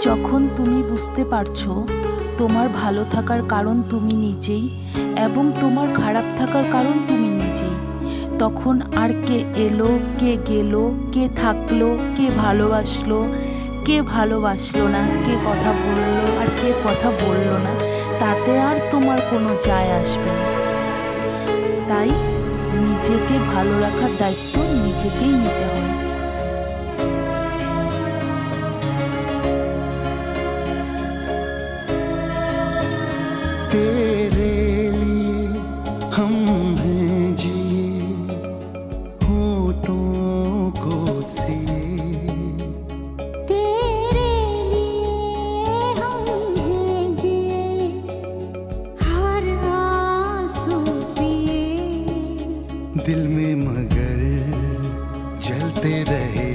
যখন তুমি বুঝতে পারছ তোমার ভালো থাকার কারণ তুমি নিজেই এবং তোমার খারাপ থাকার কারণ তুমি নিজেই, তখন আর কে এলো, কে গেল, কে থাকল, কে ভালোবাসলো কে ভালোবাসলো না, কে কথা বলল আর কে কথা বলল না, তাতে আর তোমার কোনো যায় আসবে না। তাই নিজেকে ভালো রাখার দায়িত্ব নিজেকেই নিতে হবে। तेरे लिए हम हैं जी। होठों को से। तेरे लिए हम हैं जी। हर आँसू पिए। दिल में मगर जलते रहे।